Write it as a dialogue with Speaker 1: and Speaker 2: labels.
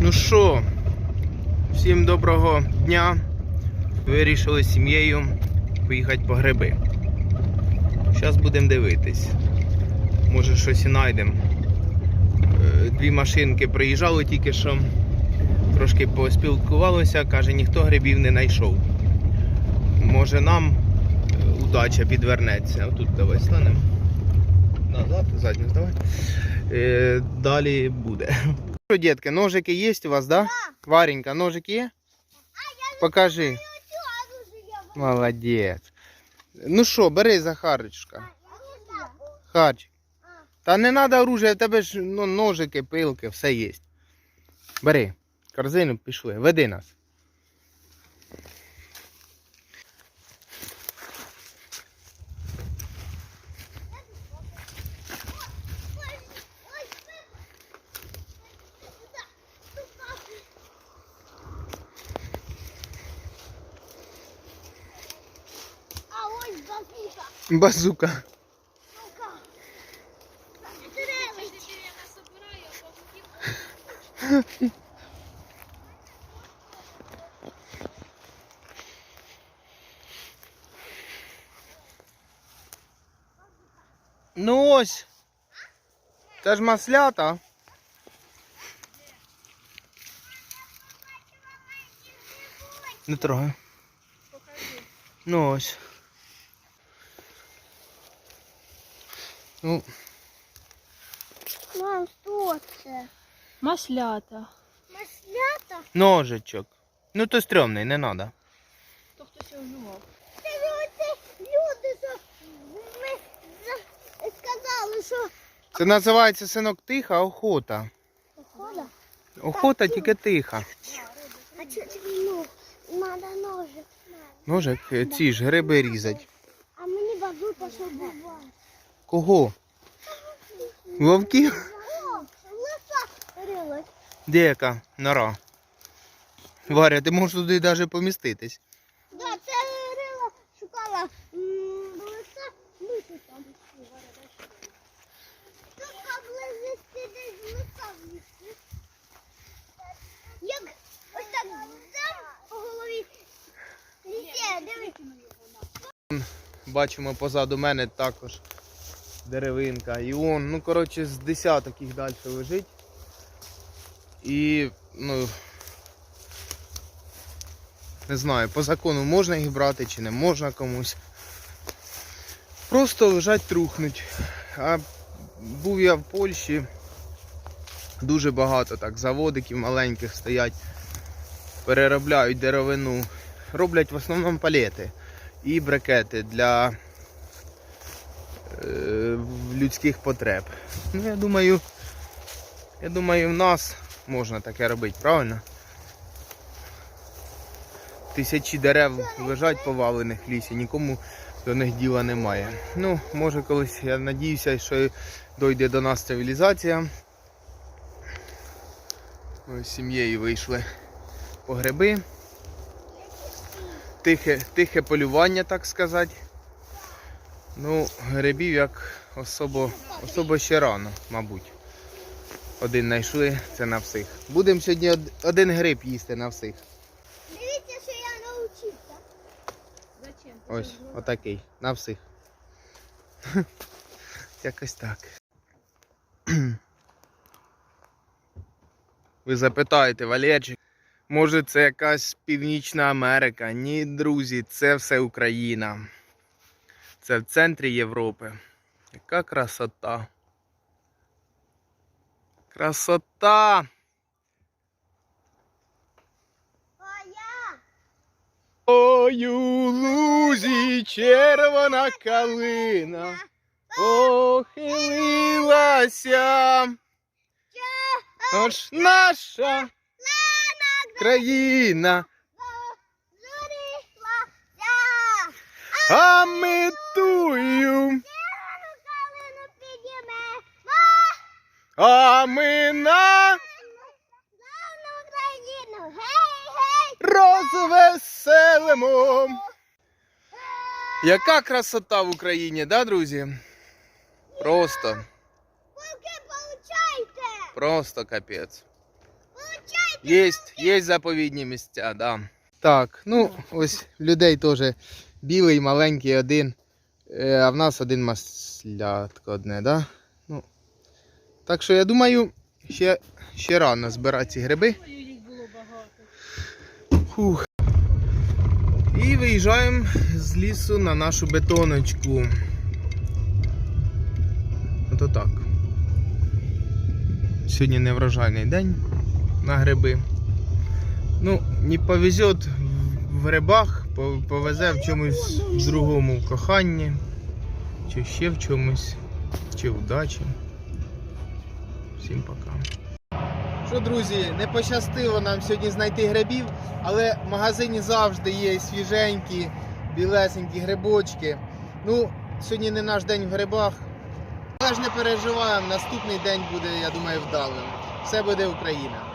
Speaker 1: Ну що, всім доброго дня. Вирішили з сім'єю поїхати по гриби. Зараз будемо дивитись. Може щось і знайдемо. Е, Дві машинки приїжджали тільки що. Трошки поспілкувалися, каже, ніхто грибів не знайшов. Може нам е, удача підвернеться. Отут давай станемо. Назад, задню давай. Е, далі буде. Що, дітки, ножики є у вас, да? Варенька, ножик є? Покажи. Молодець. Ну що, бери Захарочка. Харч. Та не треба оружие, в тебе ж ну, ножики, пилки, все є. Бери. Корзину пішли, веди нас. Базука. Ну ось. Це ж маслята. Не трогай. Ну ось. Ну,
Speaker 2: Мам, що це?
Speaker 3: Маслята.
Speaker 2: Маслята?
Speaker 1: ножичок. Ну то стрьомний, не треба.
Speaker 3: То хтось його жував.
Speaker 2: Це оце люди, що ми за- сказали, що
Speaker 1: Це називається синок тиха охота.
Speaker 2: Похода?
Speaker 1: Охота тільки тиха.
Speaker 2: А чого тобі ну, надо ножик?
Speaker 1: Ножик е, ці ж гриби різать.
Speaker 2: А мені бабука, що буває.
Speaker 1: Кого? Вовків? Де яка нора? Варя, ти можеш туди навіть поміститись.
Speaker 2: Да, це рила шукала лиса, миші там. Тут поблизості десь лиса влізти. Як ось так дам по голові. Лісе, дивись.
Speaker 1: Бачимо позаду мене також деревинка. І он, ну коротше, з десяток їх далі лежить. І, ну. Не знаю, по закону можна їх брати чи не можна комусь. Просто лежать трухнуть. А був я в Польщі. Дуже багато так заводиків маленьких стоять, переробляють деревину. Роблять в основному палети і брикети для людських потреб. Ну, я думаю, я думаю, в нас можна таке робити, правильно? Тисячі дерев лежать повалених в лісі, нікому до них діла немає. Ну, може колись, я надіюся, що дойде до нас цивілізація. Ми з сім'єю вийшли по гриби. Тихе, тихе полювання, так сказати. Ну, грибів як особо, особо ще рано, мабуть. Один знайшли, це на всіх. Будемо сьогодні один гриб їсти на всіх.
Speaker 2: Дивіться, що я навчився.
Speaker 3: Зачем?
Speaker 1: Ось, отакий, на всіх. Якось так. Ви запитаєте, Валерчик, може це якась Північна Америка? Ні, друзі, це все Україна. Це в центрі Європи. Яка красота. Красота! Ой, у лузі червона калина похилилася. Ось наша країна, а ми тую, а ми на розвеселимо. Яка красота в Україні, да, друзі? Просто, просто капець.
Speaker 2: Получайте.
Speaker 1: Є, є заповідні місця, да. Так, ну ось людей теж білий, маленький один. Е, А в нас один маслятко одне, да? Ну, так що я думаю, ще, ще рано збирати ці гриби. Фух. І виїжджаємо з лісу на нашу бетоночку. Ото так. Сьогодні неврожайний день на гриби. Ну, не повезет в грибах, повезе в чомусь в другому коханні, чи ще в чомусь, чи вдачі. Всім пока. Що, друзі, не пощастило нам сьогодні знайти грибів, але в магазині завжди є свіженькі, білесенькі грибочки. Ну, сьогодні не наш день в грибах. Але ж не переживаємо, наступний день буде, я думаю, вдалим. Все буде Україна.